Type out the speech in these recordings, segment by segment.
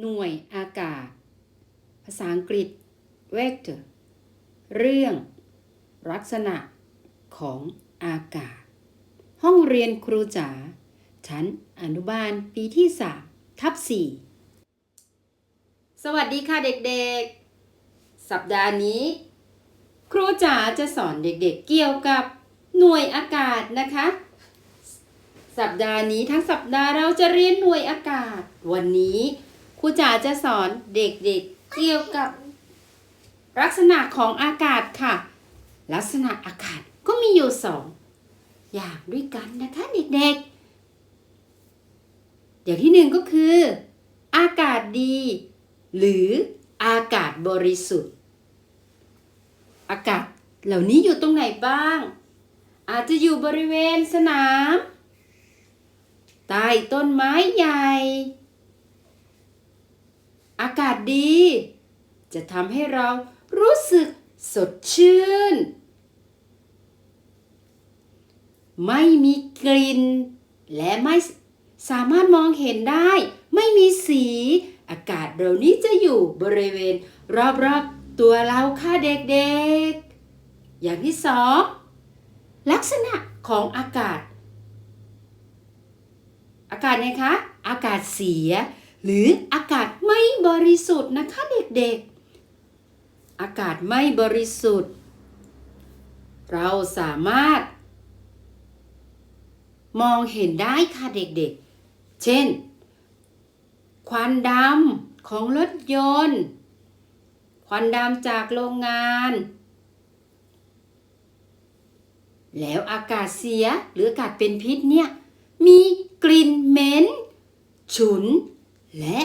หน่วยอากาศ ภาษาอังกฤษ vector เรื่องลักษณะของอากาศ ห้องเรียนครูจ๋าชั้นอนุบาลปีที่ 3 ทับ 4 สวัสดีค่ะเด็กๆ สัปดาห์นี้ ครูจ๋าจะสอนเด็กๆเกี่ยวกับหน่วยอากาศนะคะ สัปดาห์นี้ทั้งสัปดาห์เราจะเรียนหน่วยอากาศ วันนี้ ครูจ๋าจะสอนเด็กๆเกี่ยวกับ ลักษณะของอากาศค่ะ ลักษณะอากาศก็มีอยู่สองอย่างด้วยกันนะคะเด็กๆ อย่างที่หนึ่งก็คือ อากาศดี หรืออากาศบริสุทธิ์ อากาศเหล่านี้อยู่ตรงไหนบ้าง อาจจะอยู่บริเวณสนาม ใต้ต้นไม้ใหญ่ อากาศดี จะทำให้เรารู้สึกสดชื่น ไม่มีกลิ่น และไม่สามารถมองเห็นได้ ไม่มีสี อากาศเหล่านี้จะอยู่บริเวณ รอบๆตัวเราค่ะเด็กๆ อย่างที่สองลักษณะของอากาศ อากาศไงคะ อากาศเสีย หรืออากาศ บริสุทธิ์นะคะเด็กๆ อากาศไม่บริสุทธิ์ เราสามารถ มองเห็นได้ค่ะเด็กๆ เช่น ควันดำของรถยนต์ ควันดำจากโรงงาน แล้วอากาศเสียหรืออากาศเป็นพิษเนี่ย มีกลิ่นเหม็นฉุนและ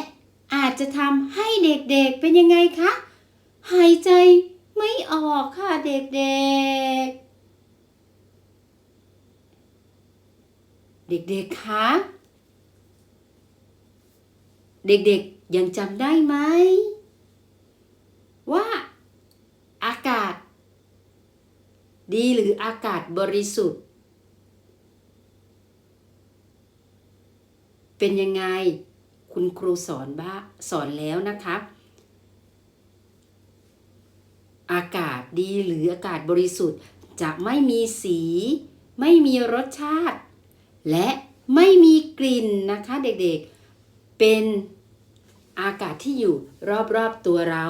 อาจจะทำให้เด็กๆเป็นยังไงคะ หายใจไม่ออกค่ะเด็กๆเด็กๆ คะ เด็กๆ ยังจำได้ไหม ว่า อากาศ ดีหรืออากาศบริสุทธิ์ เป็นยังไง คุณครูสอนบ้าสอนแล้วนะคะ อากาศดีหรืออากาศบริสุทธิ์ จะไม่มีสี ไม่มีรสชาติ และไม่มีกลิ่นนะคะเด็กๆ เป็นอากาศที่อยู่รอบๆตัวเรา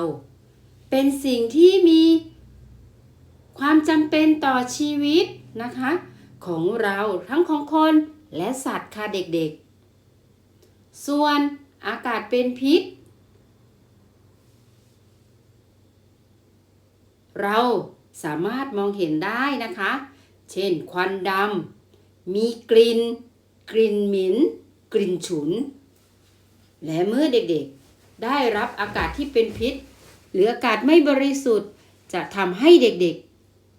เป็นสิ่งที่มีความจำเป็นต่อชีวิตนะคะ ของเราทั้งของคนและสัตว์ค่ะเด็กๆ ส่วนอากาศเป็นพิษ เราสามารถมองเห็นได้นะคะ เช่นควันดำ มีกลิ่น กลิ่นเหม็นกลิ่นฉุน และเมื่อเด็กๆ ได้รับอากาศที่เป็นพิษ หรืออากาศไม่บริสุทธิ์ จะทำให้เด็ก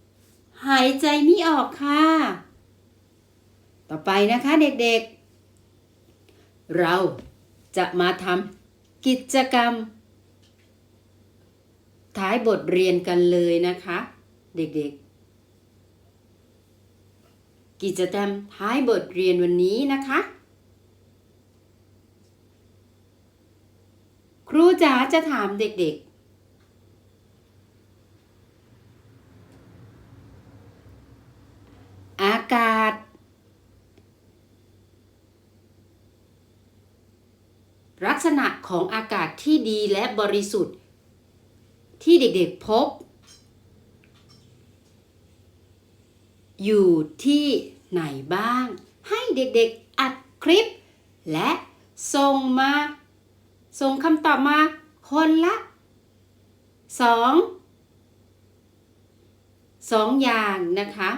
ๆ หายใจไม่ออกค่ะ ต่อไปนะคะเด็กๆ เราจะมาทำกิจกรรม ท้ายบทเรียนกันเลยนะคะ เด็กๆ กิจกรรมท้ายบทเรียนวันนี้นะคะ ครูจ๋าจะถามเด็กๆอากาศ ลักษณะของอากาศที่ดีและบริสุทธิ์ ที่เด็กๆพบ อยู่ที่ไหนบ้าง ให้เด็กๆอัดคลิป และส่งมา ส่งคำตอบมาคนละสองสองอย่างนะคะ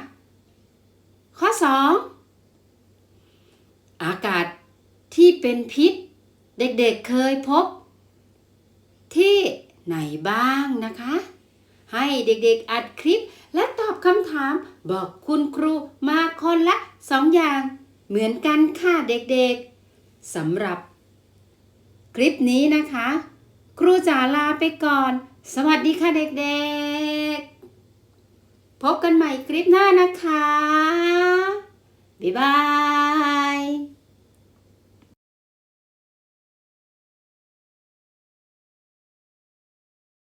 ข้อสองอากาศที่เป็นพิษ เด็กๆเคยพบ ที่ไหนบ้างนะคะ ให้เด็กๆอัดคลิปและตอบคำถามบอกคุณครูมาคนละสองอย่าง เหมือนกันค่ะเด็กๆสำหรับ คลิปนี้นะคะ ครูจ๋าลาไปก่อน สวัสดีค่ะเด็กๆ พบกันใหม่คลิปหน้านะคะ บ๊ายบาย